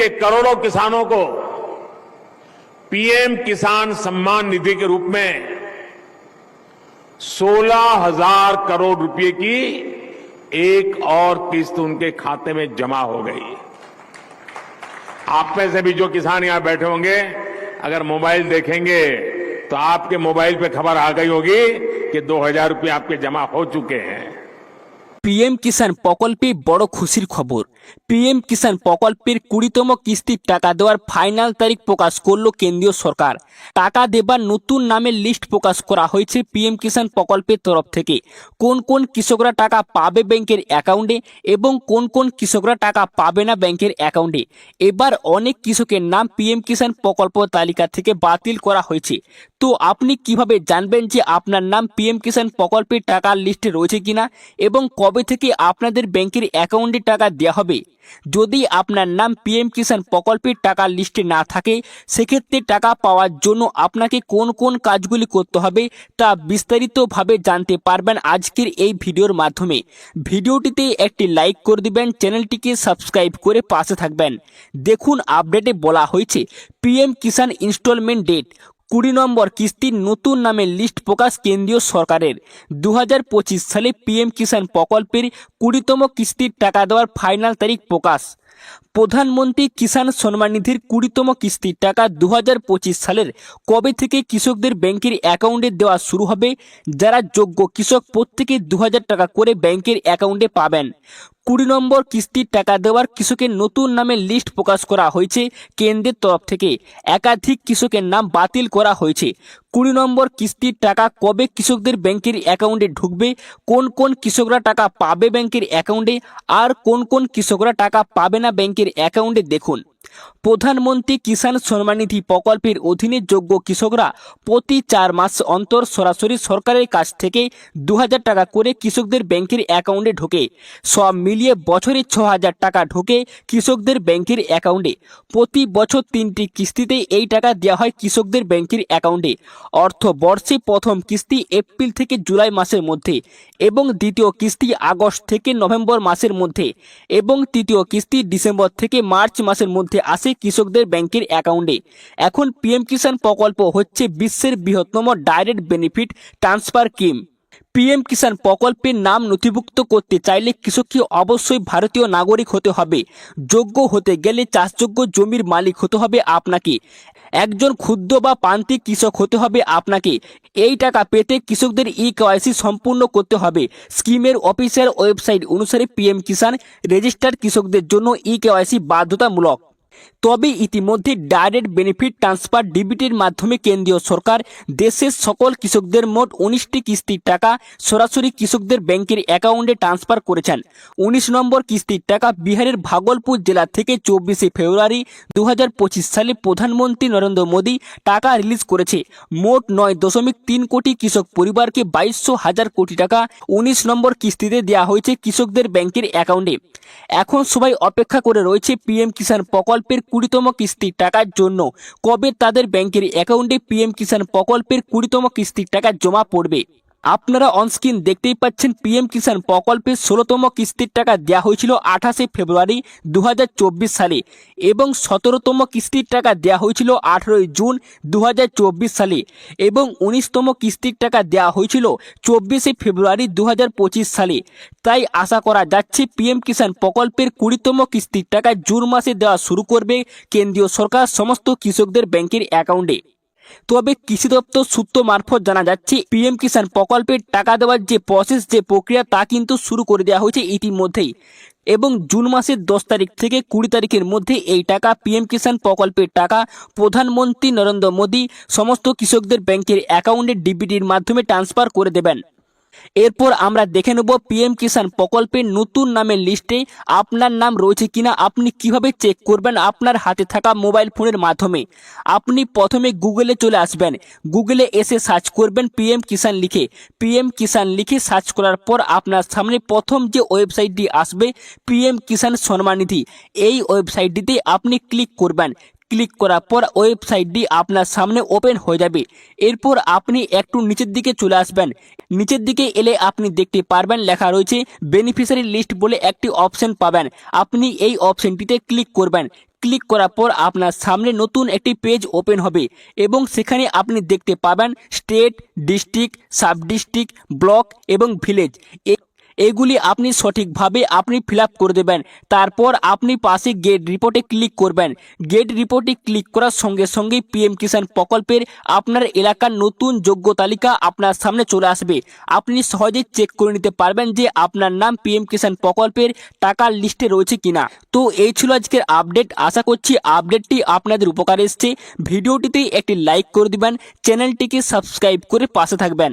के करोड़ों किसानों को पीएम किसान सम्मान निधि के रूप में सोलह हज़ार करोड़ रुपए की एक और किस्त उनके खाते में जमा हो गई। आप में से भी जो किसान यहाँ बैठे होंगे, अगर मोबाइल देखेंगे तो आपके मोबाइल पे खबर आ गई होगी कि दो हज़ार रुपये आपके जमा हो चुके हैं। पीएम किसान प्रकल्पे बड़ खुशी खबर। পিএম কিষাণ প্রকল্পের কুড়িতম কিস্তির টাকা দেওয়ার ফাইনাল তারিখ প্রকাশ করল কেন্দ্রীয় সরকার। টাকা দেবার নতুন নামের লিস্ট প্রকাশ করা হয়েছে পিএম কিষাণ প্রকল্পের তরফ থেকে। কোন কোন কৃষকরা টাকা পাবে ব্যাংকের অ্যাকাউন্টে এবং কোন কোন কৃষকরা টাকা পাবে না ব্যাংকের অ্যাকাউন্টে? এবার অনেক কৃষকের নাম পিএম কিষাণ প্রকল্প তালিকা থেকে বাতিল করা হয়েছে। তো আপনি কীভাবে জানবেন যে আপনার নাম পিএম কিষাণ প্রকল্পের টাকার লিস্টে রয়েছে কিনা এবং কবে থেকে আপনাদের ব্যাংকের অ্যাকাউন্টে টাকা দেওয়া হবে? যদি আপনার নাম পিএম কিষাণ প্রকল্পের টাকার লিস্টে না থাকে, সেক্ষেত্রে টাকা পাওয়ার জন্য আপনাকে কোন কোন কাজগুলি করতে হবে তা বিস্তারিতভাবে জানতে পারবেন আজকের এই ভিডিওর মাধ্যমে। ভিডিওটিতে একটি লাইক করে দিবেন, চ্যানেলটিকে সাবস্ক্রাইব করে পাশে থাকবেন। দেখুন, আপডেটে বলা হয়েছে পিএম কিষাণ ইনস্টলমেন্ট ডেট কুড়ি নম্বর কিস্তির নতুন নামের লিস্ট প্রকাশ কেন্দ্রীয় সরকারের। দু হাজার পঁচিশ সালে পিএম কিষাণ প্রকল্পের কুড়িতম কিস্তির টাকা দেওয়ার ফাইনাল তারিখ প্রকাশ। প্রধানমন্ত্রী কিষাণ সম্মান নিধির কুড়িতম কিস্তির টাকা দু হাজার পঁচিশ সালের কবে থেকে কৃষকদের ব্যাংকের অ্যাকাউন্টে দেওয়া শুরু হবে, যারা যোগ্য কৃষক প্রত্যেকে দু হাজার টাকা করে ব্যাংকের অ্যাকাউন্টে পাবেন। কুড়ি নম্বর কিস্তির টাকা দেওয়ার কৃষকের নতুন নামের লিস্ট প্রকাশ করা হয়েছে কেন্দ্রের তরফ থেকে। একাধিক কৃষকের নাম বাতিল করা হয়েছে। কুড়ি নম্বর কিস্তির টাকা কবে কৃষকদের ব্যাংকের অ্যাকাউন্টে ঢুকবে? কোন কোন কৃষকরা টাকা পাবে ব্যাংকের অ্যাকাউন্টে? আর কোন কোন কৃষকরা টাকা পাবে না ব্যাংকের অ্যাকাউন্টে? দেখুন। প্রধানমন্ত্রী কিষাণ সম্মানিধি প্রকল্পের অধীনে যোগ্য কৃষকরা প্রতি চার মাস অন্তর সরাসরি সরকারের কাছ থেকে দু হাজার টাকা করে কৃষকদের ব্যাংকের অ্যাকাউন্টে ঢোকে। সব মিলিয়ে বছরে ছ হাজার টাকা ঢোকে কৃষকদের ব্যাংকের অ্যাকাউন্টে। প্রতি বছর তিনটি কিস্তিতে এই টাকা দেওয়া হয় কৃষকদের ব্যাংকের অ্যাকাউন্টে। অর্থ বর্ষে প্রথম কিস্তি এপ্রিল থেকে জুলাই মাসের মধ্যে এবং দ্বিতীয় কিস্তি আগস্ট থেকে নভেম্বর মাসের মধ্যে এবং তৃতীয় কিস্তি ডিসেম্বর থেকে মার্চ মাসের মধ্যে আসে কৃষকদের ব্যাংকের অ্যাকাউন্টে। এখন পিএম কিষাণ প্রকল্প হচ্ছে বিশ্বের বৃহত্তম direct benefit transfer scheme. PM Kisan প্রকল্পের নাম নথিভুক্ত করতে চাইলে কৃষককে অবশ্যই ভারতীয় নাগরিক হতে হবে। যোগ্য হতে গেলে চাষযোগ্য জমির মালিক হতে হবে আপনাকে। একজন ক্ষুদ্র বা প্রান্তিক কৃষক হতে হবে আপনাকে। এই টাকা পেতে কৃষকদের ই কেওয়াইসি সম্পূর্ণ করতে হবে। স্কিমের অফিসিয়াল ওয়েবসাইট অনুসারে পিএম কিষাণ রেজিস্টার্ড কৃষকদের জন্য ই কেওয়াইসি বাধ্যতামূলক। তবে ইতিমধ্যে ডাইরেক্ট বেনিফিট ট্রান্সফার ডিবিটির মাধ্যমে কেন্দ্রীয় সরকার দেশের সকল কৃষকদের মোট উনিশটি কিস্তির টাকা সরাসরি কৃষকদের ব্যাংকের অ্যাকাউন্টে ট্রান্সফার করেছেন। উনিশ নম্বর কিস্তির টাকা বিহারের ভাগলপুর জেলা থেকে চব্বিশে ফেব্রুয়ারি দু পঁচিশ সালে প্রধানমন্ত্রী নরেন্দ্র মোদী টাকা রিলিজ করেছে। মোট নয় দশমিক তিন কোটি কৃষক পরিবারকে বাইশশো হাজার কোটি টাকা উনিশ নম্বর কিস্তিতে দেওয়া হয়েছে কৃষকদের ব্যাংকের অ্যাকাউন্টে। এখন সবাই অপেক্ষা করে রয়েছে পিএম কিষাণ প্রকল্পের কুড়িতম কিস্তির টাকার জন্য। কবে তাদের ব্যাংকের অ্যাকাউন্টে পিএম কিষাণ প্রকল্পের কুড়িতম কিস্তির টাকা জমা পড়বে? আপনারা অনস্ক্রিন দেখতেই পাচ্ছেন পিএম কিষাণ প্রকল্পের ষোলোতম কিস্তির টাকা দেওয়া হয়েছিল আঠাশে ফেব্রুয়ারি দু হাজার চব্বিশ সালে এবং সতেরোতম কিস্তির টাকা দেওয়া হয়েছিল আঠেরোই জুন দু হাজার চব্বিশ সালে এবং উনিশতম কিস্তির টাকা দেওয়া হয়েছিল চব্বিশে ফেব্রুয়ারি দু হাজার পঁচিশ সালে। তাই আশা করা যাচ্ছে পিএম কিষাণ প্রকল্পের কুড়িতম কিস্তির টাকা জুন মাসে দেওয়া শুরু করবে কেন্দ্রীয় সরকার সমস্ত কৃষকদের ব্যাংকের অ্যাকাউন্টে। তবে কৃষি দপ্তর সূত্র মারফত জানা যাচ্ছে, পিএম কিষাণ প্রকল্পের টাকা দেওয়ার যে প্রসেস যে প্রক্রিয়া, তা কিন্তু শুরু করে দেওয়া হয়েছে ইতিমধ্যেই। এবং জুন মাসের দশ তারিখ থেকে কুড়ি তারিখের মধ্যে এই টাকা, পিএম কিষাণ প্রকল্পের টাকা, প্রধানমন্ত্রী নরেন্দ্র মোদী, সমস্ত কৃষকদের ব্যাংকের অ্যাকাউন্টে ডিবিটির মাধ্যমে ট্রান্সফার করে দেবেন। এরপর আমরা দেখে নেব পিএম কিষাণ প্রকল্পের নতুন নামের লিস্টে আপনার নাম রয়েছে কিনা, আপনি কীভাবে চেক করবেন আপনার হাতে থাকা মোবাইল ফোনের মাধ্যমে। আপনি প্রথমে গুগলে চলে আসবেন। গুগলে এসে সার্চ করবেন পিএম কিষাণ লিখে। পিএম কিষাণ লিখে সার্চ করার পর আপনার সামনে প্রথম যে ওয়েবসাইটটি আসবে, পিএম কিষাণ সম্মানিধি এই ওয়েবসাইটটিতে আপনি ক্লিক করবেন। ক্লিক করার পর ওয়েবসাইটটি আপনার সামনে ওপেন হয়ে যাবে। এরপর আপনি একটু নিচের দিকে চলে আসবেন। নিচের দিকে এলে আপনি দেখতে পারবেন লেখা রয়েছে, বেনিফিশিয়ারি লিস্ট বলে একটি অপশন পাবেন। আপনি এই অপশনটিতে ক্লিক করবেন। ক্লিক করার পর আপনার সামনে নতুন একটি পেজ ওপেন হবে এবং সেখানে আপনি দেখতে পাবেন state, district sub district block এবং ভিলেজ। এগুলি আপনি সঠিকভাবে আপনি ফিল করে দেবেন। তারপর আপনি পাশে গেট রিপোর্টে ক্লিক করবেন। গেট রিপোর্টে ক্লিক করার সঙ্গে সঙ্গে পিএম কিষাণ প্রকল্পের আপনার এলাকার নতুন যোগ্য তালিকা আপনার সামনে চলে আসবে। আপনি সহজেই চেক করে নিতে পারবেন যে আপনার নাম পিএম কিষাণ প্রকল্পের টাকার লিস্টে রয়েছে কিনা। তো এই ছিল আজকের আপডেট। আশা করছি আপডেটটি আপনাদের উপকার এসছে। ভিডিওটিতে একটি লাইক করে দিবেন। চ্যানেলটিকে সাবস্ক্রাইব করে পাশে থাকবেন।